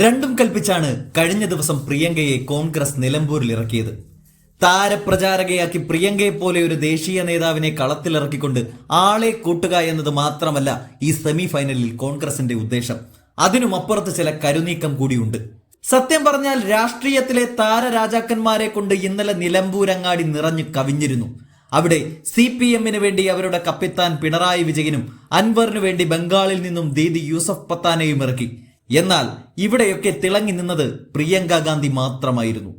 രണ്ടും കൽപ്പിച്ചാണ് കഴിഞ്ഞ ദിവസം പ്രിയങ്കയെ കോൺഗ്രസ് നിലമ്പൂരിൽ ഇറക്കിയത്. താരപ്രചാരകയാക്കി പ്രിയങ്കയെ പോലെ ഒരു ദേശീയ നേതാവിനെ കളത്തിലിറക്കിക്കൊണ്ട് ആളെ കൂട്ടുക എന്നത് മാത്രമല്ല ഈ സെമി ഫൈനലിൽ കോൺഗ്രസിന്റെ ഉദ്ദേശം. അതിനും അപ്പുറത്ത് ചില കരുനീക്കം കൂടിയുണ്ട്. സത്യം പറഞ്ഞാൽ രാഷ്ട്രീയത്തിലെ താരരാജാക്കന്മാരെ കൊണ്ട് ഇന്നലെ നിലമ്പൂരങ്ങാടി നിറഞ്ഞു കവിഞ്ഞിരുന്നു. അവിടെ സി പി എമ്മിന് വേണ്ടി അവരുടെ കപ്പിത്താൻ പിണറായി വിജയനും അൻവറിനു വേണ്ടി ബംഗാളിൽ നിന്നും ദീദി യൂസഫ് പത്താനെയും ഇറക്കി. എന്നാൽ ഇവിടെയൊക്കെ തിളങ്ങി നിന്നത് പ്രിയങ്ക ഗാന്ധി മാത്രമായിരുന്നു.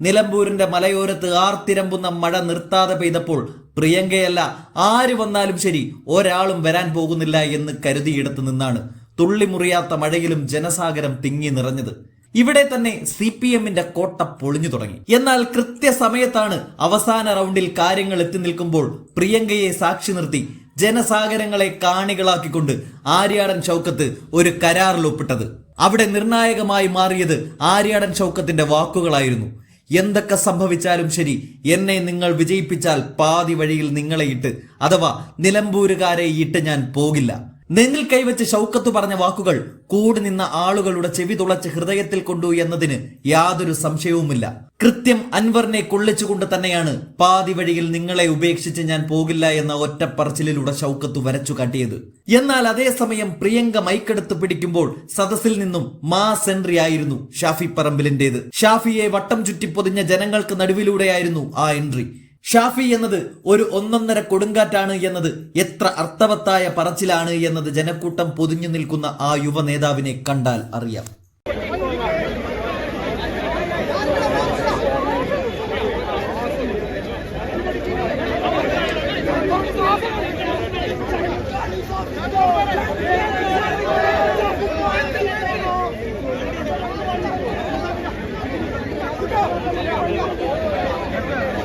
നിലമ്പൂരിന്റെ മലയോരത്ത് ആർത്തിരമ്പുന്ന മഴ നിർത്താതെ പെയ്തപ്പോൾ പ്രിയങ്കയല്ല ആര് വന്നാലും ശരി ഒരാളും വരാൻ പോകുന്നില്ല എന്ന് കരുതിയിടത്ത് നിന്നാണ് തുള്ളിമുറിയാത്ത മഴയിലും ജനസാഗരം തിങ്ങി നിറഞ്ഞത്. ഇവിടെ തന്നെ സി പി എമ്മിന്റെ കോട്ട പൊളിഞ്ഞു തുടങ്ങി. എന്നാൽ കൃത്യസമയത്താണ് അവസാന റൗണ്ടിൽ കാര്യങ്ങൾ എത്തി നിൽക്കുമ്പോൾ പ്രിയങ്കയെ സാക്ഷി നിർത്തി ജനസാഗരങ്ങളെ കാണികളാക്കിക്കൊണ്ട് ആര്യാടൻ ചൗക്കത്ത് ഒരു കരാറിൽ ഒപ്പിട്ടത് അവിടെ നിർണായകമായി മാറിയത് ആര്യാടൻ ചൗക്കത്തിന്റെ വാക്കുകളായിരുന്നു. എന്തൊക്കെ സംഭവിച്ചാലും ശരി എന്നെ നിങ്ങൾ വിജയിപ്പിച്ചാൽ പാതി വഴിയിൽ നിങ്ങളെ ഇട്ട് അഥവാ നിലമ്പൂരുകാരെ ഇട്ട് ഞാൻ പോകില്ല. നെഞ്ഞിൽ കൈവച്ച് ഷൗക്കത്ത് പറഞ്ഞ വാക്കുകൾ കൂടി നിന്ന ആളുകളുടെ ചെവി തുളച്ച് ഹൃദയത്തിൽ കൊണ്ടു എന്നതിന് യാതൊരു സംശയവുമില്ല. കൃത്യം അൻവറിനെ കൊള്ളിച്ചുകൊണ്ട് തന്നെയാണ് പാതി വഴിയിൽ നിങ്ങളെ ഉപേക്ഷിച്ച് ഞാൻ പോകില്ല എന്ന ഒറ്റപ്പറച്ചിലൂടെ ഷൗക്കത്ത് വരച്ചു കാട്ടിയത്. എന്നാൽ അതേസമയം പ്രിയങ്ക മൈക്കെടുത്ത് പിടിക്കുമ്പോൾ സദസ്സിൽ നിന്നും മാ സെൻട്രി ആയിരുന്നു ഷാഫി പറമ്പിലിന്റേത് ഷാഫിയെ വട്ടം ചുറ്റി പൊതിഞ്ഞ ജനങ്ങൾക്ക് നടുവിലൂടെയായിരുന്നു ആ എൻട്രി. ഷാഫി എന്നത് ഒരു ഒന്നൊന്നര കൊടുങ്കാറ്റാണ് എന്നത് എത്ര അർത്ഥവത്തായ പറച്ചിലാണ് എന്നത് ജനക്കൂട്ടം പൊതിഞ്ഞു നിൽക്കുന്ന ആ യുവ നേതാവിനെ കണ്ടാൽ അറിയാം.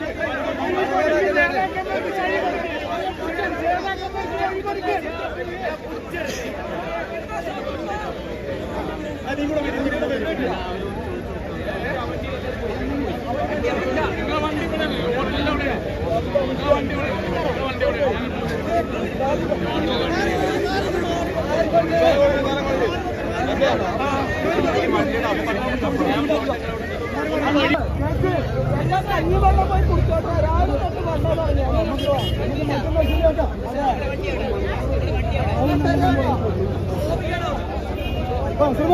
വണ്ടി പോയി കുടിച്ചോട്ടെ രാവിലെ തൊട്ട് വന്നോ പറഞ്ഞു നമുക്ക് മറ്റൊന്നും ശരിയാട്ടോ അതെ ആ. സുഖ